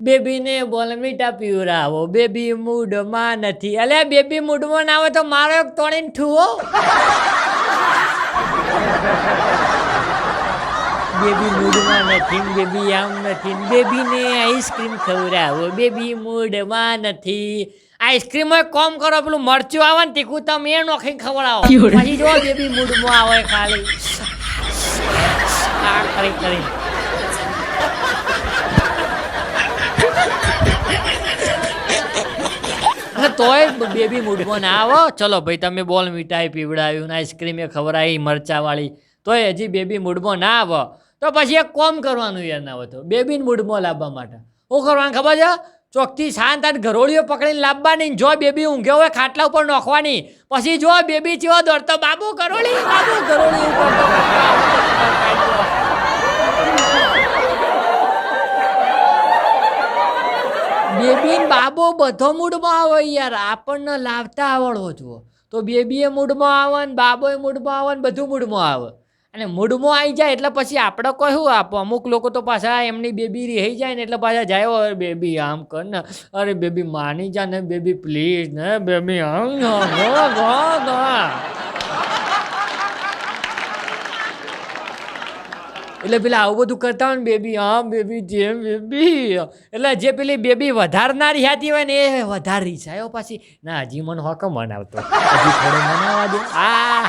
બેબીને બોલમીટા પીવરાવો baby મૂડમાં નથી. અલ્યા બેબી મૂડમાં ના આવે તો મારો એક તોડીને ઠુવો. બેબી મૂડમાં નથી બેબી આમ નથી. બેબીને આઈસ્ક્રીમ ખવડાવો. બેબી મૂડમાં નથી. આઈસ્ક્રીમ કોમ કરો પેલું મરચું આવે ને તીખું તમે એ નોખી ખવડાવો. પછી જો બેબી મૂડમાં આવે ખાલી. આ કરી કરી અને તોય બેબી મૂડમાં ના આવો. ચલો ભાઈ, તમે બોલ મીઠાઈ, પીવડાવ્યું આઈસ્ક્રીમ એ ખવડાવી, મરચાવાળી. તોય હજી બેબી મૂડમાં ના આવો. તો પછી એક કોમ કરવાનું યાર ના તો. બેબીને મૂડમાં લાવવા માટે. શું કરવાનું ખબર છે? ચોકથી શાંત અને ઘરોળીઓ પકડીને લાવવાની જો બેબી ઊંઘ્યો હોય ખાટલા ઉપર નોખવાની. પછી જો બેબી ચેવો દોડતો બાબુ, ઘરોળી બાબુ, ઘરોળી ઉપર બેબી ને બાબો બધો મૂડમાં આવે યાર, આપણને લાવતા આવડવો જુઓ. તો બેબીએ મૂડમાં આવે ને બાબોએ મૂડમાં આવે ને બધું મૂડમાં આવે. અને મૂડમાં આવી જાય એટલે પછી આપણે કહ્યું આપો? અમુક લોકો તો પાછા એમની બેબી રહી જાય ને એટલે પાછા જાય, અરે બેબી, આમ કર ને. અરે બેબી માની જા ને, બેબી પ્લીઝ ને, બેબી, આમ એટલે પેલા આવું બધું કરતા હોય ને બેબી હા બેબી જેમ બેબી એટલે જે પેલી બેબી વધારનારી હતી હોય ને એ વધારી છે પાછી. ના, હજી મને હોક મનાવતો. હજી થોડો મનાવવા દે. આ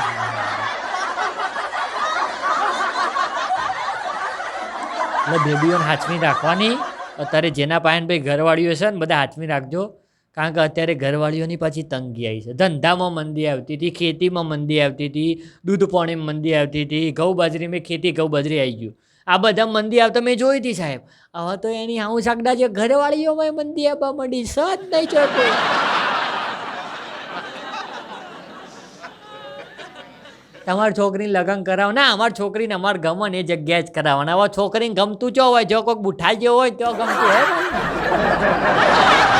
એટલે બેબીઓને હાચવી રાખવાની. અત્યારે જેના પાયન ભાઈ ઘરવાળીઓ છે ને, બધા હાચવી રાખજો. કારણ કે અત્યારે ઘરવાળીઓની પાછી તંગી આવી છે. ધંધામાં મંદી આવતી હતી, ખેતીમાં મંદી આવતી હતી, દૂધ પાણીમાં મંદી આવતી હતી, ઘઉં બાજરીમાં ખેતી, ઘઉં બાજરી આવી ગયું. આ બધા મંદી આવતા મેં જોઈ હતી સાહેબ. હવે તો એની આવું સાગડા છે ઘરવાળીઓમાં મંદી આવવા માંડી સત નહીં ચોટો તમારી છોકરીને લગ્ન કરાવો. ના, અમારી છોકરીને અમારે ગમન એ જગ્યાએ જ કરાવવાના. હવે છોકરીને ગમતું ચો હોય, જો કોઈક બુઠાઈ ગયો હોય, તો ગમતું હોય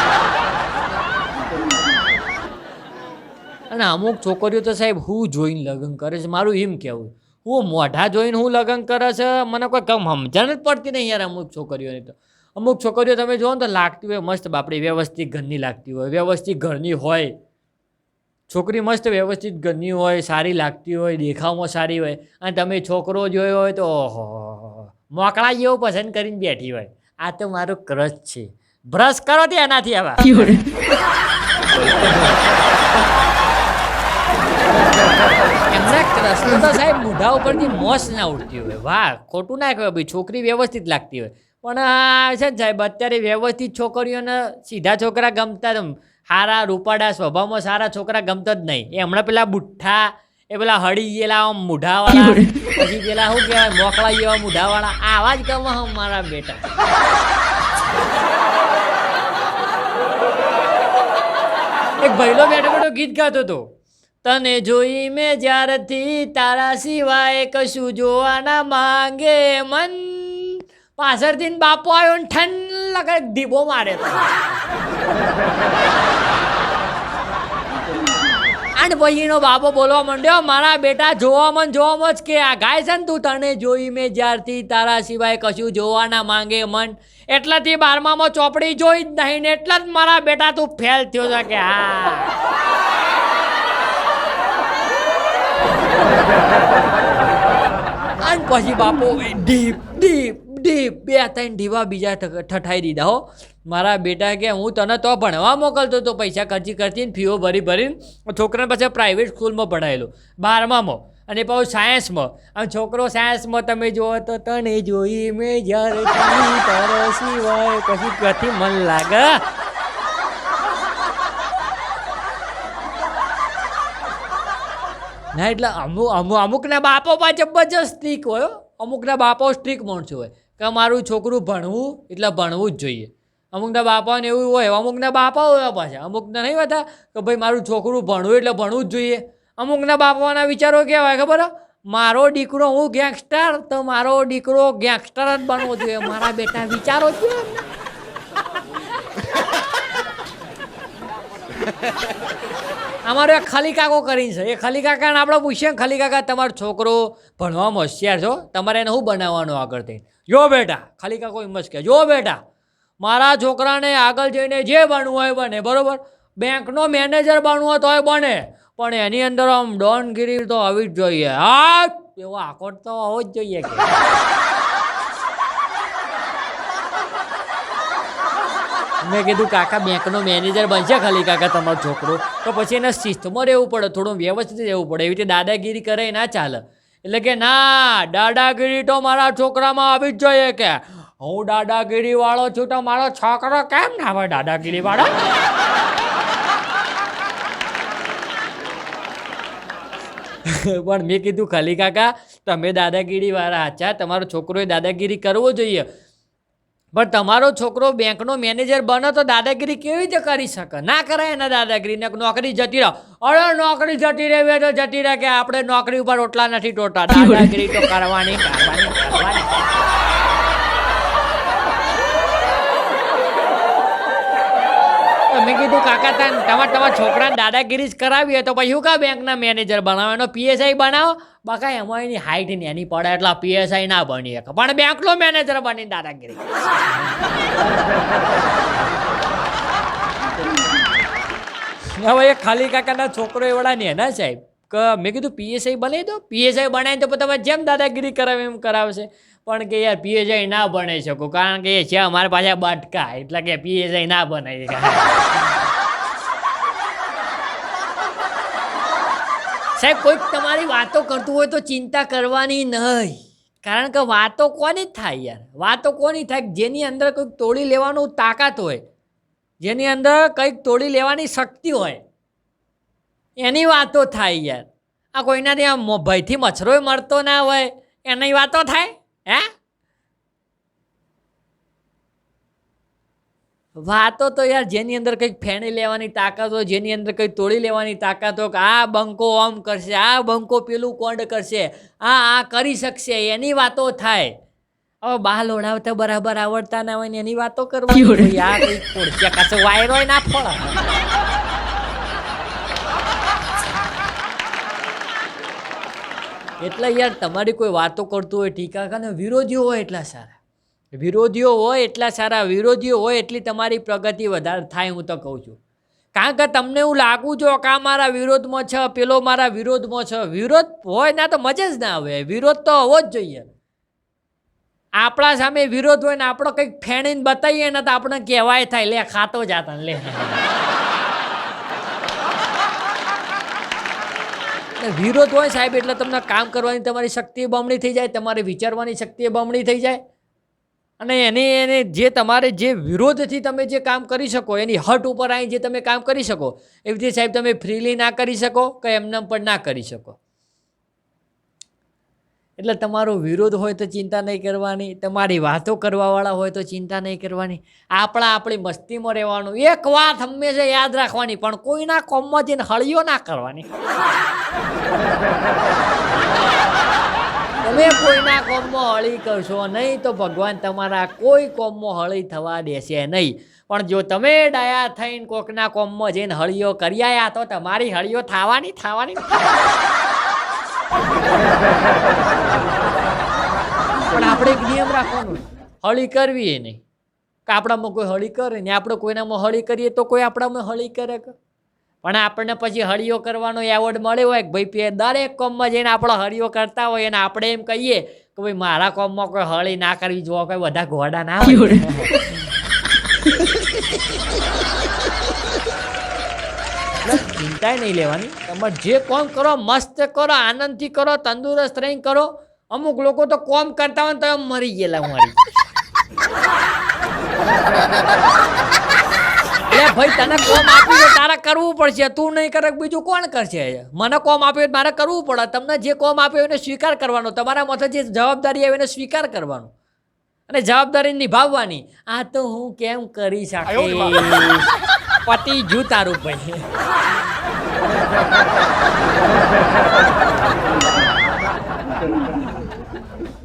અને અમુક છોકરીઓ તો સાહેબ હું જોઈને લગ્ન કરે છે, મારું એમ કહેવું હું મોઢા જોઈને હું લગ્ન કરે છે, મને કોઈ કમ સમજણ જ પડતી નહીં યાર અમુક છોકરીઓની તો. અમુક છોકરીઓ તમે જુઓ ને તો લાગતી હોય મસ્ત બાપડી વ્યવસ્થિત ઘરની લાગતી હોય, વ્યવસ્થિત ઘરની હોય. છોકરી મસ્ત વ્યવસ્થિત ઘરની હોય, સારી લાગતી હોય, દેખાવમાં સારી હોય. અને તમે છોકરો જોયો હોય તો ઓહો મોકળા જેવો પસંદ કરીને બેઠી હોય. આ તો મારો ક્રશ છે. બ્રશ કરો તે એનાથી આવા. ક્રશનો તો સાહેબ, મોઢા ઉપરથી મોસ ના ઉડતી હોય. વાહ, ખોટું ના કહેવાય ભાઈ, છોકરી વ્યવસ્થિત લાગતી હોય. પણ છે ને સાહેબ, અત્યારે વ્યવસ્થિત છોકરીઓને સીધા છોકરા ગમતા સારા રૂપાડા સ્વભાવમાં સારા છોકરા ગમતા જ નહીં. એ હમણાં પેલા બુઠ્ઠા, એ પેલા હળી ગયેલા આમ મૂઢાવાળા, પછી પેલા શું કહેવાય મોકળા જેવા મૂઢાવાળા. આવા જ ગમે મારા બેટા. એક ભૈલો બેઠો બેઠો ગીત ગાતો હતો. તને જોઈ મેં જ્યારથી તારા સિવાય કશું જોવાના માંગે મન. પાછળથી બાપો આવ્યો ને લગાડ દીબો મારે. અને પછીનો બાપો બોલવા માંડ્યો, મારા બેટા જોવામાં મન જોવામાં જ કે આ ગાય છે ને તું, તને જોઈ મેં જ્યારથી તારા સિવાય કશું જોવાના માંગે મન. એટલાથી બારમામાં ચોપડી જોઈ જ નહીં ને, એટલા જ મારા બેટા તું ફેલ થયો છે કે હા અને પછી બાપો ડીપ ડીપ ડીપ બે ત્રણ ઢીવા બીજા ઠઠાઈ દીધા હો. મારા બેટા કે હું તને તો ભણવા મોકલતો તો પૈસા ખર્ચી ખર્ચી ને ફીઓ ભરી ભરીને છોકરાને પછી પ્રાઇવેટ સ્કૂલમાં ભણાયેલો. બારમામાં. અને પાછું સાયન્સમાં અને છોકરો સાયન્સમાં તમે જુઓ તો તને જોઈ મેં જ્યારે તારા સિવાય. પછી ક્યાંથી મન લાગે ના, એટલે અમુક અમુક, અમુકના બાપો પણ જબરજસ્ત સ્ટ્રીક હોય. અમુકના બાપો સ્ટ્રીક માણસો હોય. કે મારું છોકરું ભણવું, એટલે ભણવું જ જોઈએ. અમુકના બાપાને એવું હોય, અમુકના બાપા હોય પાછા. અમુકના નહીં હોતા કે ભાઈ મારું છોકરું ભણવું એટલે ભણવું જ જોઈએ. અમુકના બાપાના વિચારો કેવા હોય ખબર મારો દીકરો હું ગેંગસ્ટર તો મારો દીકરો ગેંગસ્ટર જ બનવો જોઈએ. મારા બેટા વિચારો છે એમના. અમારો એક ખલી કાકો કરીને છે. એ ખલી કાકાને આપણે પૂછીએ ખલી કાકા, તમારો છોકરો ભણવામાં હોશિયાર છો? તમારે એને શું બનાવવાનું આગળ થઈને જો બેટા, ખલી કાકો એમ જ કહે જો બેટા, મારા છોકરાને આગળ જઈને જે બનવું હોય બને, બરાબર? બેંકનો મેનેજર બનવું હોય તોય બને, પણ એની અંદર આમ ડોનગીરી તો આવી જ જોઈએ. હા, એવો આકોટ તો હોવો જ જોઈએ મેં કીધું, કાકા, બેંકનો મેનેજર બનશે ખાલી, કાકા, તમારો છોકરો. તો પછી એને શિસ્તમાં રહેવું પડે, થોડું વ્યવસ્થિત રહેવું પડે, એવી રીતે દાદાગીરી કરે ના ચાલે. એટલે કે, ના, દાદાગીરી તો મારા છોકરામાં આવી જ જોઈએ કે. હું દાદાગીરી વાળો છું તો મારો છોકરો કેમ ના હોય દાદાગીરી વાળો પણ મેં કીધું, ખાલી, કાકા, તમે દાદાગીરી વાળા અચ્છા તમારો છોકરોએ દાદાગીરી કરવો જોઈએ. પણ તમારો છોકરો બેંકનો મેનેજર બને તો દાદાગીરી કેવી રીતે કરી શકે? ના કરાય એના દાદાગીરી ને નોકરી જતી રહો. અરે નોકરી જતી રહેવી તો જતી રહે કે આપણે નોકરી ઉપર ઓટલા નથી ટોટા દાદાગીરી તો કરવાની કરવાની કરવાની. મેં કીધું, કાકા, તાન, તમારે તમારા છોકરાને દાદાગીરી જ કરાવી હોય તો પછી શું કા બેંકના મેનેજર બનાવો? એનો પીએસઆઈ બનાવો? બાકી એમાં એની હાઈટ ને એની પડે, એટલા પીએસઆઈ ના બની શકે. પણ બેંકનો મેનેજર બની દાદાગીરી હવે એ ખાલી કાકાના છોકરો એવડા ને એના સાહેબ. મેં કીધું પીએસઆઈ બનાવી દો પીએસઆઈ બનાવી તો તમે જેમ દાદાગીરી કરાવે એમ કરાવશે. પણ કે યાર, પીએસઆઈ ના બનાવી શકો. કારણ કે એ છે અમારા પાસે બટકા. એટલે કે પીએસઆઈ ના બનાવી સાહેબ, કોઈક તમારી વાતો કરતું હોય તો ચિંતા કરવાની નહીં. કારણ કે વાતો કોની થાય યાર? વાતો કોની થાય? જેની અંદર કોઈક તોડી લેવાનું તાકાત હોય, જેની અંદર કંઈક તોડી લેવાની શક્તિ હોય એની વાતો થાય યાર. આ કોઈના ત્યાં ભયથી મચ્છરોય મળતો ના હોય એની વાતો થાય હે? વાતો તો યાર જેની અંદર કંઈક ફેણી લેવાની તાકાત હોય જેની અંદર કંઈક તોડી લેવાની તાકાત હોય કે આ બંકો આમ કરશે આ બંકો પેલું કોંડ કરશે આ આ કરી શકશે એની વાતો થાય. હવે બાલ ઓઢાવતા બરાબર આવડતા ના હોય ને એની વાતો કરવાની. આ કંઈક વાયરો ના ફળ એટલે યાર તમારી કોઈ વાતો કરતું હોય, ટીકા કરે વિરોધીઓ હોય એટલા સારા. વિરોધીઓ હોય એટલા સારા, વિરોધીઓ હોય એટલી તમારી પ્રગતિ વધારે થાય હું તો કહું છું. કારણ કે તમને એવું લાગવું જો કે મારા વિરોધમાં છે, પેલો મારા વિરોધમાં છે. વિરોધ હોય ના તો મજા જ ના આવે. વિરોધ તો હોવો જ જોઈએ. આપણા સામે વિરોધ હોય ને આપણો કંઈક ફેણીને બતાવીએ ને તો આપણે કહેવાય થાય, લે, ખાતો જાતા લે. એટલે વિરોધ હોય સાહેબ, એટલે તમને કામ કરવાની તમારી શક્તિ બમણી થઈ જાય, તમારી વિચારવાની શક્તિ બમણી થઈ જાય. અને એની, એને જે તમારે જે વિરોધથી તમે જે કામ કરી શકો, એની હટ ઉપર આવીને જે તમે કામ કરી શકો, એવી રીતે સાહેબ તમે ફ્રીલી ના કરી શકો કે એમને પણ ના કરી શકો. એટલે તમારો વિરોધ હોય તો ચિંતા નહીં કરવાની, તમારી વાતો કરવાવાળા હોય તો ચિંતા નહીં કરવાની. આપણા આપણી મસ્તીમાં રહેવાનું. એક વાત હંમેશા યાદ રાખવાની, પણ કોઈના કોમમાં જઈને હળીઓ ના કરવાની. તમે કોઈના કોમમાં હળી કરશો નહીં તો ભગવાન તમારા કોઈ કોમમાં હળી થવા દેશે નહીં. પણ જો તમે ડાયા થઈને કોકના કોમમાં જઈને હળીઓ કરી આવ્યા તો તમારી હળીઓ થવાની થવાની. પણ આપણે એક નિયમ રાખવાનો હળી કરવી એ નહીં. કે આપણામાં કોઈ હળી કરે ને આપણે કોઈનામાં હળી કરીએ તો કોઈ આપણામાં હળી કરે કે? પણ આપણને પછી હળીઓ કરવાનો એવોર્ડ મળ્યો હોય કે ભાઈ પે- દરેક કોમમાં જઈને આપણે હળીઓ કરતા હોય અને આપણે એમ કહીએ કે ભાઈ મારા કોમમાં કોઈ હળી ના કરવી જોવા કોઈ બધા ઘોડા ના હોય. ચિંતાય નહીં લેવાની. તમે જે કોમ કરો મસ્ત કરો આનંદથી કરો તંદુરસ્ત રહીને કરો અમુક લોકો તો કોમ કરતા હોય ને તો મરી ગયેલા મારી એટલે ભાઈ તને કોમ આપ્યું તારે કરવું પડશે. તું નહીં કરે બીજું કોણ કરશે? મને કોમ આપ્યો મારે કરવું પડે. તમને જે કોમ આપ્યો એને સ્વીકાર કરવાનો. તમારા માથે જે જવાબદારી આવે એને સ્વીકાર કરવાનો. અને જવાબદારી નિભાવવાની. આ તો હું કેમ કરી શકું પતિ જુ તારું ભાઈ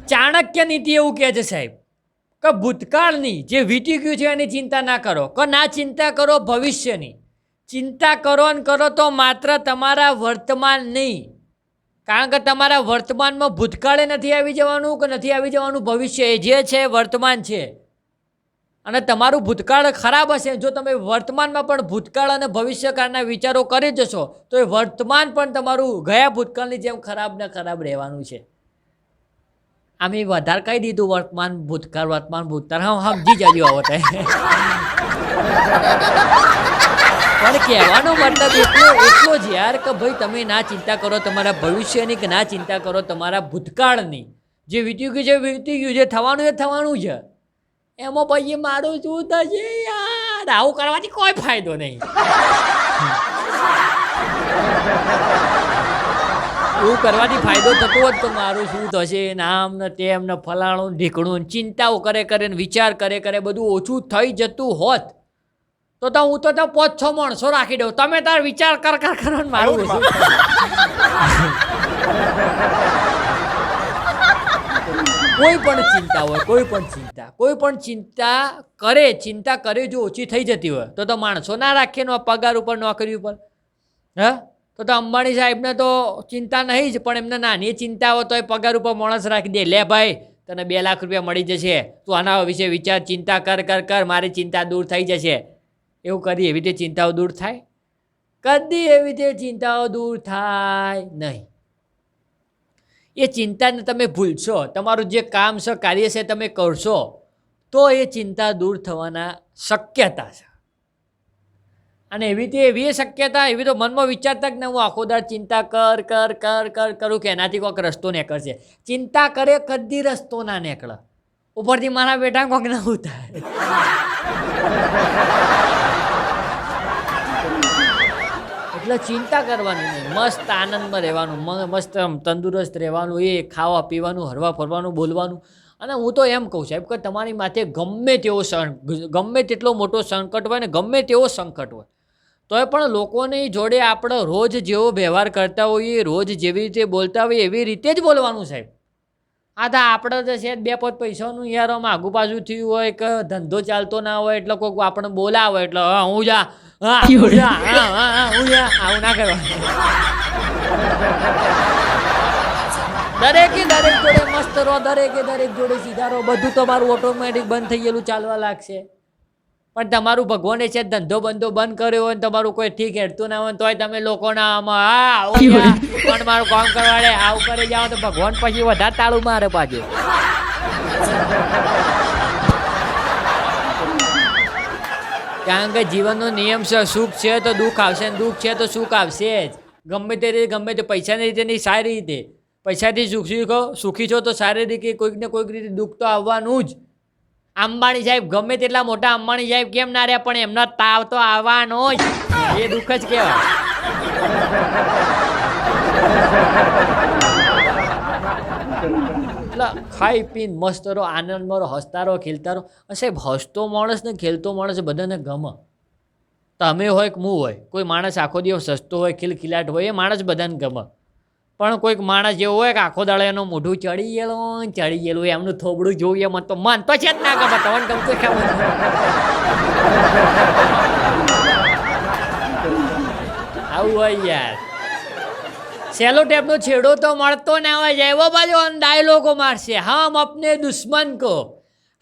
ચાણક્ય નીતિ એવું કહે છે, સાહેબ, કે ભૂતકાળની જે વીતી ગયું છે એની ચિંતા ના કરો, કે ના ચિંતા કરો ભવિષ્યની. ચિંતા કરો ને કરો તો માત્ર તમારા વર્તમાન નહીં. કારણ કે તમારા વર્તમાનમાં ભૂતકાળે નથી આવી જવાનું કે નથી આવી જવાનું, ભવિષ્ય એ જે છે વર્તમાન છે. અને તમારું ભૂતકાળ ખરાબ હશે, જો તમે વર્તમાનમાં પણ ભૂતકાળ અને ભવિષ્યકાળના વિચારો કરી જશો તો એ વર્તમાન પણ તમારું ગયા ભૂતકાળની જેમ ખરાબ ને ખરાબ રહેવાનું છે. આમે વધારે કહી દીધું, વર્તમાન ભૂતકાળ વર્તમાન ભૂતકાળ. હા સમજી જજો આવો પણ કહેવાનો મતલબ એટલો એટલો જ યાર કે ભાઈ, તમે ના ચિંતા કરો, તમારા ભવિષ્યની કે ના ચિંતા કરો, તમારા ભૂતકાળની. જે વીતી ગયું છે વીતી ગયું છે થવાનું એ થવાનું છે એમાં ભાઈ મારું શું થશે યાર. આવું કરવાથી કોઈ ફાયદો નહીં. એવું કરવાથી ફાયદો થતો હોત તો મારું શું થશે નામ આમ ને તેમ ને ફલાણું ઢીકણું ચિંતાઓ કરે કરે ને વિચાર કરે કરે બધું ઓછું થઈ જતું હોત. તો તો હું તો ત્યાં પાંચ છ માણસો રાખી દઉં. તમે તાર વિચાર કર કર કરો મારું કોઈ પણ ચિંતા હોય, કોઈ પણ ચિંતા, કોઈ પણ ચિંતા કરે ચિંતા કરે જો ઓછી થઈ જતી હોય, તો તો માણસો ના રાખીએ નો પગાર ઉપર, નોકરી ઉપર. હા? તો તો અંબાણી સાહેબને તો ચિંતા નહીં જ, પણ એમને નાની ચિંતા હોય તો એ પગાર ઉપર માણસ રાખી દે. લે ભાઈ, તને બે લાખ રૂપિયા મળી જશે. તું આના વિશે વિચાર, ચિંતા કર કર કર, મારી ચિંતા દૂર થઈ જશે. એવું કરી એવી રીતે ચિંતાઓ દૂર થાય? કદી એવી રીતે ચિંતાઓ દૂર થાય નહીં. એ ચિંતાને તમે ભૂલશો. તમારું જે કામ છે, કાર્ય છે, તમે કરશો, તો એ ચિંતા દૂર થવાના શક્યતા છે. અને એવી રીતે એવી શક્યતા, એવી તો મનમાં વિચારતા જ ને, હું આખો દાડ ચિંતા કર કર કર કર કરું કે એનાથી કોઈક રસ્તો નીકળશે. ચિંતા કરે કદી રસ્તો ના નીકળે. ઉપરથી મારા બેટા કોઈક ના થાય એટલે ચિંતા કરવાની નહીં. મસ્ત આનંદમાં રહેવાનું મસ્ત તંદુરસ્ત રહેવાનું, એ ખાવા પીવાનું, હરવા ફરવાનું, બોલવાનું. અને હું તો એમ કહું સાહેબ કે તમારી માથે ગમે તેવો સં ગમે તેટલો મોટો સંકટ હોય ને ગમે તેવો સંકટ હોય, તોય પણ લોકોની જોડે આપણે રોજ જેવો વ્યવહાર કરતા હોઈએ, રોજ જેવી રીતે બોલતા હોઈએ, એવી રીતે જ બોલવાનું સાહેબ. આ તો આપણે તો છે બે પાંચ પૈસાનું યાર આમ આગુ પાછું થયું હોય કે ધંધો ચાલતો ના હોય એટલે કોઈક આપણે બોલાવે એટલે હા હું જા હા હું જા હા હા હા હું જા આવું ના કરવા. દરેકે દરેક જોડે મસ્ત રહો દરેકે દરેક જોડે સીધા રહો બધું તમારું ઓટોમેટિક બંધ થઈ ગયેલું ચાલવા લાગશે. પણ તમારું ભગવાને છે ધંધો બંધો બંધ કર્યો હોય તમારું કોઈ ઠીક હેડતું ના હોય તોય તમે લોકોના આમાં હા આવું પણ મારું કામ કરવાડે આવું કરી જાઓ તો ભગવાન પછી વધારે તાળું મારે પાછું. કારણ કે જીવનનો નિયમ છે સુખ છે તો દુઃખ આવશે ને દુઃખ છે તો સુખ આવશે જ. ગમે તે રીતે ગમે તે પૈસાની રીતે નહીં સારી રીતે. પૈસાથી સુખી કહો સુખી છો તો સારી રીતે કોઈક ને કોઈક રીતે દુઃખ તો આવવાનું જ. અંબાણી સાહેબ, ગમે તેટલા મોટા અંબાણી સાહેબ કેમ ના રહ્યા, પણ એમનો તાવ તો આવવાનો જ. એ દુઃખ જ કહેવાય. એટલે ખાઈ પીને મસ્ત રહો, આનંદમાં રહો, હસતા રહો, ખેલતા રહો. સાહેબ, હસતો માણસ ને ખેલતો માણસ બધાને ગમે. તમે હોય કે હું હોય, કોઈ માણસ આખો દિવસ હસતો હોય, ખિલખિલાટ હોય, એ માણસ બધાને ગમે. પણ કોઈક માણસ જેવો હોય કે આખો દાડો એનું મોઢું ચડી ગયેલો ચડી ગયેલું એમનું થોબડું જોઈએ મન તો મન તો છે જ ના ગમે તમને ગમતું છે આવું હોય યાર. સેલો ટેપનો છેડો તો મળતો ના હોય જાય એવો બાજુ ડાયલોગો મારશે. હમ અપને દુશ્મન કો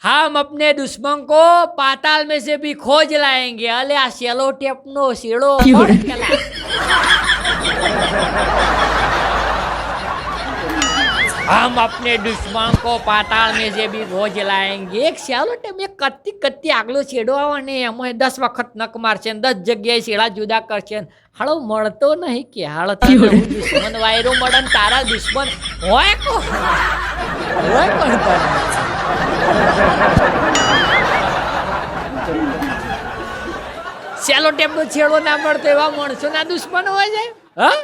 હમ અપને દુશ્મન કો પાતાલ મેં સે ભી ખોજ લાએંગે અલે આ સેલો ટેપનો શેડો हम अपने दुश्मन को पाताल में से भी खोज लाएंगे એક સેલો ટેપ એક કત્તી કત્તી આગલો છેડો આવે ને એમાં દસ વખત નક મારશે ને દસ જગ્યાએ છેડા જુદા કરશે ને હાળો મળતો નહીં કે હાળો તને હું દુશ્મન વાયરો મળે ને તારા દુશ્મન હોય કો હોય કોણ તારા? સેલો ટેપનો છેડો ના મળતો એવા માણસોના દુશ્મન હોય છે હા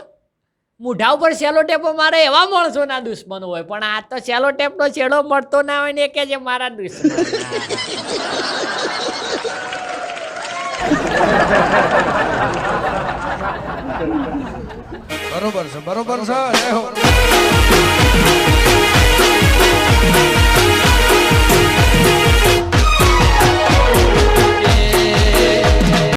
મૂઢા ઉપર સેલો ટેપો મારે એવા માણસોના દુશ્મન હોય. પણ આ તો સેલો ટેપનો છેડો મળતો ના હોય ને કે છે મારા દુશ્મન. બરોબર છે બરોબર છે